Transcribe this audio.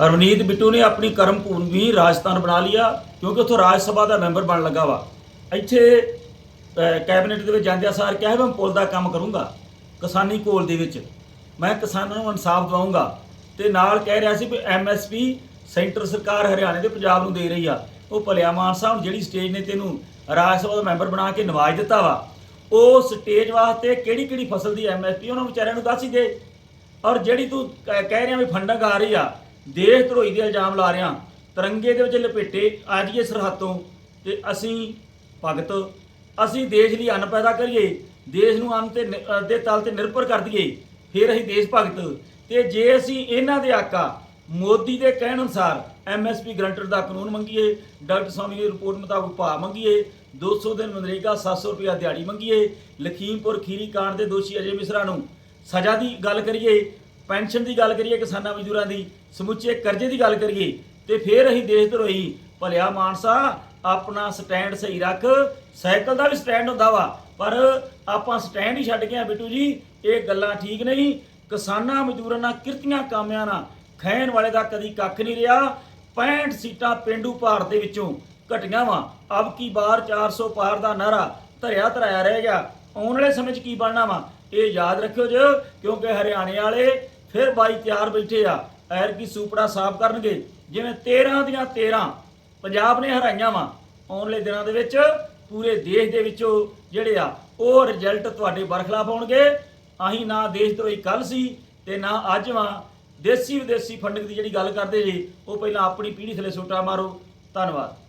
ਰਵਨੀਤ ਬਿੱਟੂ ਨੇ ਆਪਣੀ ਕਰਮ ਭੂਮੀ ਰਾਜਸਥਾਨ ਬਣਾ ਲਿਆ, ਕਿਉਂਕਿ ਉੱਥੋਂ ਰਾਜ ਸਭਾ ਦਾ ਮੈਂਬਰ ਬਣ ਲੱਗਾ ਵਾ। ਇੱਥੇ ਕੈਬਨਿਟ ਦੇ ਵਿੱਚ ਜਾਂਦਿਆਂ ਸਾਰ ਕਿਹਾ ਵੀ ਮੈਂ ਪੁਲ ਦਾ ਕੰਮ ਕਰੂੰਗਾ, ਕਿਸਾਨੀ ਕੋਲ ਦੇ ਵਿੱਚ। ਮੈਂ ਕਿਸਾਨਾਂ ਨੂੰ ਇਨਸਾਫ ਦਿਵਾਉਂਗਾ ਤੇ ਨਾਲ ਕਹਿ ਰਿਹਾ ਸੀ ਵੀ ਐਮਐਸਪੀ ਸੈਂਟਰ ਸਰਕਾਰ ਹਰਿਆਣੇ ਤੇ ਪੰਜਾਬ ਨੂੰ ਦੇ ਰਹੀ ਆ। ਉਹ ਭਲਿਆ ਮਾਨਸਾ ਹੁਣ ਜਿਹੜੀ ਸਟੇਜ ਨੇ ਤੈਨੂੰ ਰਾਜ ਸਭਾ ਦਾ ਮੈਂਬਰ ਬਣਾ ਕੇ ਨਵਾਜ ਦਿੱਤਾ ਵਾ, ਉਹ ਸਟੇਜ ਵਾਸਤੇ ਕਿਹੜੀ ਕਿਹੜੀ ਫਸਲ ਦੀ ਐਮਐਸਪੀ ਉਹਨਾਂ ਵਿਚਾਰਿਆਂ ਨੂੰ ਦੱਸ ਹੀ ਦੇ। ਔਰ ਜਿਹੜੀ ਤੂੰ ਕ- ਕਹਿ ਰਿਹਾ ਵੀ ਫੰਡਿੰਗ ਆ ਰਹੀ ਆ ਦੇਸ਼ ਧਰੋਈ ਦੇ ਇਲਜ਼ਾਮ ਲਾ ਰਿਹਾ ਤਿਰੰਗੇ ਦੇ ਵਿੱਚ ਲਪੇਟੇ ਆ ਜਾਈਏ ਸਰਹੱਦੋਂ ਤੇ ਅਸੀਂ ਭਗਤ ਅਸੀਂ ਦੇਸ਼ ਲਈ ਅੰਨ ਪੈਦਾ ਕਰੀਏ ਦੇਸ਼ ਨੂੰ ਅੰਨ ਤੇ ਨਿ- ਅ, ਦੇ ਤਲ ਤੇ ਨਿਰਭਰ ਕਰ ਦਈਏ ਫਿਰ ਅਸੀਂ ਦੇਸ਼ ਭਗਤ। ਤੇ ਜੇ ਅਸੀਂ ਇਹਨਾਂ ਦੇ ਆਕਾ ਮੋਦੀ ਦੇ ਕਹਿਣ ਅਨੁਸਾਰ ਐਮਐਸਪੀ ਗਰੰਟਰ ਦਾ ਕਾਨੂੰਨ ਮੰਗੀਏ ਡਾਕਟਰ ਸਵਾਮੀ ਦੀ ਰਿਪੋਰਟ ਮੁਤਾਬਕ ਭਾਅ ਮੰਗੀਏ 200 ਦਿਨ ਮਨਰੇਗਾ 700 ਰੁਪਇਆ ਦਿਹਾੜੀ ਮੰਗੀਏ ਲਖੀਮਪੁਰ ਖੀਰੀ ਕਾਂਡ ਦੇ ਦੋਸ਼ੀ ਅਜੇ ਮਿਸਰਾ ਨੂੰ ਸਜ਼ਾ ਦੀ ਗੱਲ ਕਰੀਏ ਪੈਨਸ਼ਨ ਦੀ ਗੱਲ ਕਰੀਏ, ਕਿਸਾਨਾਂ ਮਜ਼ਦੂਰਾਂ ਦੀ, ਸਮੁੱਚੇ ਕਰਜ਼ੇ ਦੀ ਗੱਲ ਕਰੀਏ, ਤੇ ਫਿਰ ਅਸੀਂ ਦੇਸ਼ ਧਰੋਹੀ ਭਲਿਆ ਮਾਨਸਾ, ਆਪਣਾ ਸਟੈਂਡ ਸਹੀ ਰੱਖ। ਸਾਈਕਲ ਦਾ ਵੀ ਸਟੈਂਡ ਹੁੰਦਾ ਵਾ, ਪਰ ਆਪਾਂ ਸਟੈਂਡ ਹੀ ਛੱਡ ਕੇ ਆ ਬਿੱਟੂ ਜੀ, ਇਹ ਗੱਲਾਂ ਠੀਕ ਨਹੀਂ। ਕਿਸਾਨਾਂ ਮਜ਼ਦੂਰਾਂ ਨਾਲ ਕਿਰਤੀਆਂ ਕਾਮਿਆਂ ਨਾਲ ਖੈਣ ਵਾਲੇ ਦਾ ਕਦੀ ਕੱਖ ਨਹੀਂ ਰਿਹਾ। 65 ਸੀਟਾਂ ਪਿੰਡੂ ਭਾਰਤ ਦੇ ਵਿੱਚੋਂ ਘਟੀਆਂ ਵਾ। ਅਬ ਕੀ ਬਾਰ 400 ਪਾਰ ਦਾ ਨਾਰਾ ਧਰਿਆ ਧਰਾਇਆ ਰਹਿ ਗਿਆ। ਆਉਣ ਵਾਲੇ ਸਮੇਂ 'ਚ ਕੀ ਬਣਨਾ ਵਾ, ਇਹ ਯਾਦ ਰੱਖਿਓ ਜੀ, ਕਿਉਂਕਿ ਹਰਿਆਣੇ ਵਾਲੇ ਫਿਰ ਬਾਈ ਤਿਆਰ ਬੈਠੇ ਆ ਐਰ ਕੀ ਸੂਪੜਾ ਸਾਫ਼ ਕਰਨਗੇ। ਜਿਵੇਂ 13 ਦੀਆਂ 13 ਪੰਜਾਬ ਨੇ ਹਰਾਈਆਂ ਵਾ। ਆਉਣ ਵਾਲੇ ਦਿਨਾਂ ਦੇ ਵਿੱਚ ਪੂਰੇ ਦੇਸ਼ ਦੇ ਵਿੱਚੋਂ ਜਿਹੜੇ ਆ, ਉਹ ਰਿਜ਼ਲਟ ਤੁਹਾਡੇ ਬਰਖਲਾਫ ਹੋਣਗੇ ਅਸੀਂ ਨਾ ਦੇਸ਼ ਧਰੋਹੀ ਕੱਲ ਸੀ ਤੇ ਨਾ ਅੱਜ ਵਾਂ। ਦੇਸੀ ਵਿਦੇਸੀ ਫੰਡਿੰਗ ਦੀ ਜਿਹੜੀ ਗੱਲ ਕਰਦੇ ਜੀ, ਉਹ ਪਹਿਲਾਂ ਆਪਣੀ ਪੀੜ੍ਹੀ ਥਲੇ ਸੋਟਾ ਮਾਰੋ। ਧੰਨਵਾਦ।